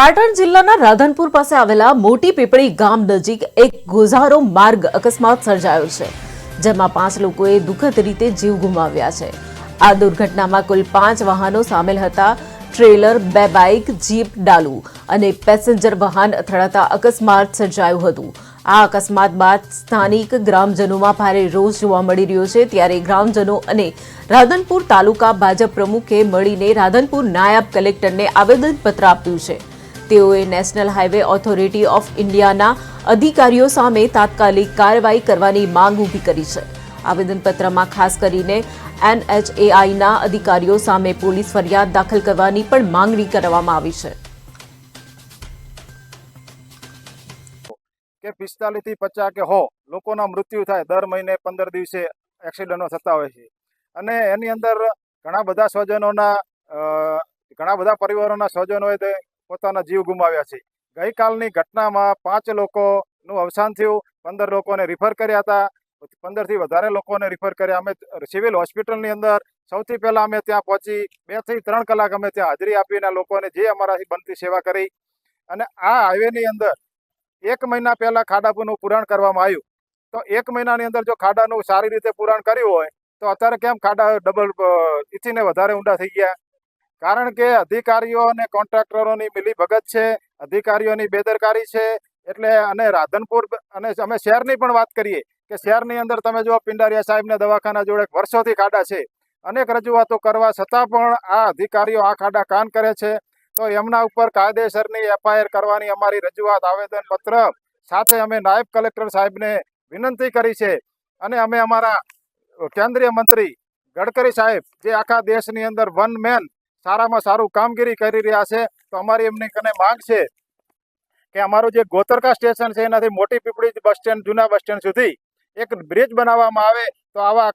પાટણ જિલ્લાના રાધનપુર પાસે આવેલા મોટી પીપળી ગામ નજીક એક ગોઝારો માર્ગ અકસ્માત સર્જાયો છે, જેમાં પાંચ લોકોએ દુઃખદ રીતે જીવ ગુમાવ્યા છે. આ દુર્ઘટનામાં કુલ પાંચ વાહનો સામેલ હતા, ટ્રેલર, બે બાઇક, જીપ, ડાલુ અને પેસેન્જર વાહન અથડાતા અકસ્માત સર્જાયું હતું. આ અકસ્માત બાદ સ્થાનિક ગ્રામજનોમાં ભારે રોષ જોવા મળી રહ્યો છે, ત્યારે ગ્રામજનો અને રાધનપુર તાલુકા ભાજપ પ્રમુખે મળીને રાધનપુર નાયબ કલેક્ટરને આવેદનપત્ર આપ્યું છે. તેઓએ નેશનલ હાઈવે ઓથોરિટી ઓફ ઇન્ડિયાના અધિકારીઓ સામે તાત્કાલિક કાર્યવાહી કરવાની માંગ ઊભી કરી છે. આવેદનપત્રમાં ખાસ કરીને એનએચએઆઈના અધિકારીઓ સામે પોલીસ ફરિયાદ દાખલ કરવાની પણ માંગણી કરવામાં આવી છે. કે પિસ્તાલીસથી પચાસ કે હો, લોકોના મૃત્યુ થાય દર મહિને પંદર દિવસે એક્સિડન્ટો થતા હોય છે. અને એની અંદર ઘણા બધા સ્વજનોના ઘણા બધા પરિવારોના સ્વજનોએ તે પોતાના જીવ ગુમાવ્યા છે. ગઈકાલની ઘટનામાં પાંચ લોકોનું અવસાન થયું, પંદર લોકોને રિફર કર્યા હતા, પંદરથી વધારે લોકોને રિફર કર્યા. અમે સિવિલ હોસ્પિટલની અંદર સૌથી પહેલાં અમે ત્યાં પહોંચી બેથી ત્રણ કલાક અમે ત્યાં હાજરી આપીને લોકોને જે અમારાથી બનતી સેવા કરી. અને આ હાઈવેની અંદર એક મહિના પહેલાં ખાડાપુરનું પુરાણ કરવામાં આવ્યું. તો એક મહિનાની અંદર જો ખાડાનું સારી રીતે પુરાણ કર્યું હોય, તો અત્યારે કેમ ખાડા ડબલ ઇથીને વધારે ઊંડા થઈ ગયા? કારણ કે અધિકારીઓ અને કોન્ટ્રાક્ટરોની મિલીભગત છે, અધિકારીઓની બેદરકારી છે, એટલે અને રાધનપુર અને અમે શહેરની પણ વાત કરીએ કે શહેરની અંદર તમે જો પિંડારિયા સાહેબના દવાખાના જોડે વર્ષોથી ખાડા છે. અનેક રજૂઆતો કરવા છતાં પણ આ અધિકારીઓ આ ખાડા કાન કરે છે. તો એમના ઉપર કાયદેસરની એફઆઈઆર કરવાની અમારી રજૂઆત આવેદન પત્ર સાથે અમે નાયબ કલેક્ટર સાહેબને વિનંતી કરી છે. અને અમે અમારા કેન્દ્રીય મંત્રી ગડકરી સાહેબ, જે આખા દેશની અંદર વન મેન સારામાં સારું કામગીરી કરી રહ્યા છે, તો અમારી એમની કને માંગ છે કે અમારું જે ગોતરકા સ્ટેશન છે, એનાથી મોટી પીપળી બસ સ્ટેન્ડ, જૂના બસ સ્ટેન્ડ સુધી એક બ્રિજ બનાવવામાં આવે, તો આવા